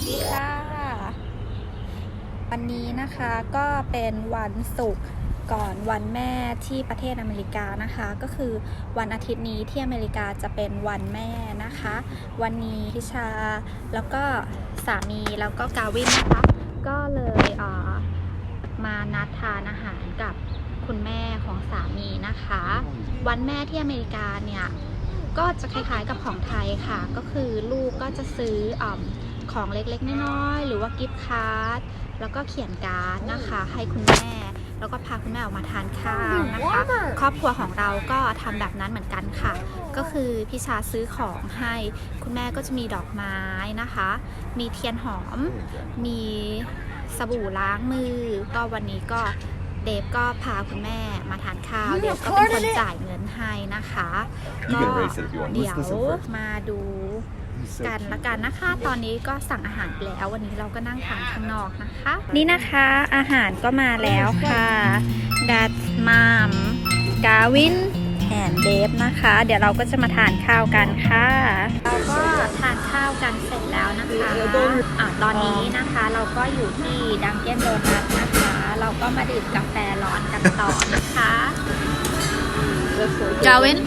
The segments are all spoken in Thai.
วัสดีค่ะ วันนี้นะคะก็เป็นวันศุกร์ก่อนวันแม่ที่ประเทศอเมริกานะคะ ก็คือวันอาทิตย์นี้ที่อเมริกาจะเป็นวันแม่นะคะ วันนี้พิชาแล้วก็สามีแล้วก็กาวินนะคะ ก็เลยเอ่อมานัดทานอาหารกับคุณแม่ของสามีนะคะ วันแม่ที่อเมริกาเนี่ยก็จะคล้ายๆกับของไทยค่ะ ก็คือลูกก็จะซื้ออม ของเล็กๆ น้อยๆ หรือว่ากิฟต์การ์ด แล้วก็เขียนการ์ดนะคะ ให้คุณแม่ แล้วก็พาคุณแม่ออกมาทานข้าวนะคะ ครอบครัวของเราก็ทำแบบนั้นเหมือนกันค่ะ ก็คือพี่ชาซื้อของให้คุณแม่ก็จะมีดอกไม้นะคะ มีเทียนหอม มีสบู่ล้างมือ ก็วันนี้ก็เดฟก็พาคุณแม่มาทานข้าว เดฟก็เป็นคนจ่ายเงินให้นะคะ You ก็ can erase it if you want. เดี๋ยว Let's listen first. มาดู He's so กัน cute. ละกันนะคะ ตอนนี้ก็สั่งอาหารไปแล้ววันนี้เราก็นั่งทานข้างนอกนะคะ นี่นะคะอาหารก็มาแล้วค่ะดัตมามกาวินแอนเดฟนะคะ เดี๋ยวเราก็จะมาทานข้าวกันค่ะ เราก็ทานข้าวกันเสร็จแล้วนะคะอะตอนนี้นะคะเราก็อยู่ที่ดังเก้นโดนัทนะคะ เราก็มาดื่มกาแฟร้อนกันต่อนะคะ Gavin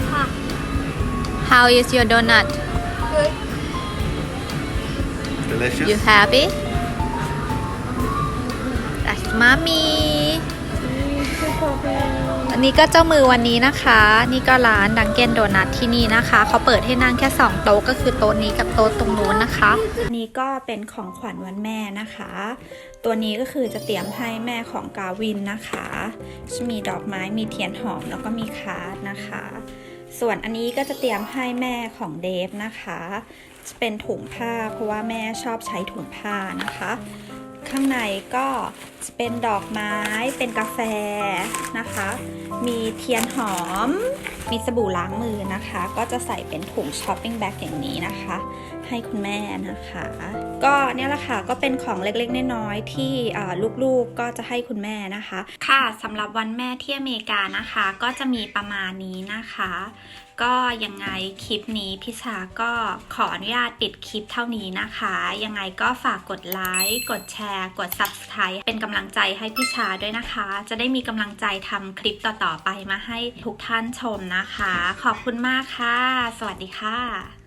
how is your donut Delicious. You happy? That's mommy อันนี้ก็เจ้ามือวันนี้นะคะ นี่ก็ร้านดังเกนโดนัทที่นี่นะคะ เขาเปิดให้นั่งแค่ 2 โต๊ะก็คือโต๊ะนี้กับโต๊ะตรงนู้นนะคะอันนี้ก็เป็นของขวัญวันแม่นะคะ ตัวนี้ก็คือจะเตรียมให้แม่ของกาวินนะคะจะมีดอกไม้มีเทียนหอมแล้วก็มีคาร์ดนะคะ ส่วนอันนี้ก็จะเตรียมให้แม่ของเดฟนะคะจะเป็นถุงผ้าเพราะว่าแม่ชอบใช้ถุงผ้านะคะ ข้างในก็ เป็นดอกไม้เป็นกาแฟนะคะ มีเทียนหอม มีสบู่ล้างมือนะคะ ก็จะใส่เป็นถุงช้อปปิ้งแบ็กอย่างนี้นะคะ ให้คุณแม่นะคะ ก็เนี่ยแหละค่ะก็เป็นของเล็กๆน้อยๆที่ลูกๆก็จะให้คุณแม่นะคะ ค่ะสำหรับวันแม่ที่อเมริกานะคะ ก็จะมีประมาณนี้นะคะ ก็ยังไงคลิปนี้พิชาก็ขออนุญาตปิดคลิปเท่านี้นะคะ ยังไงก็ฝากกดไลค์กดแชร์ กด Subscribe เป็นกำำลังใจให้พี่ชาด้วยนะคะ จะได้มีกำลังใจทำคลิปต่อๆไปมาให้ทุกท่านชมนะคะ ขอบคุณมากค่ะ สวัสดีค่ะ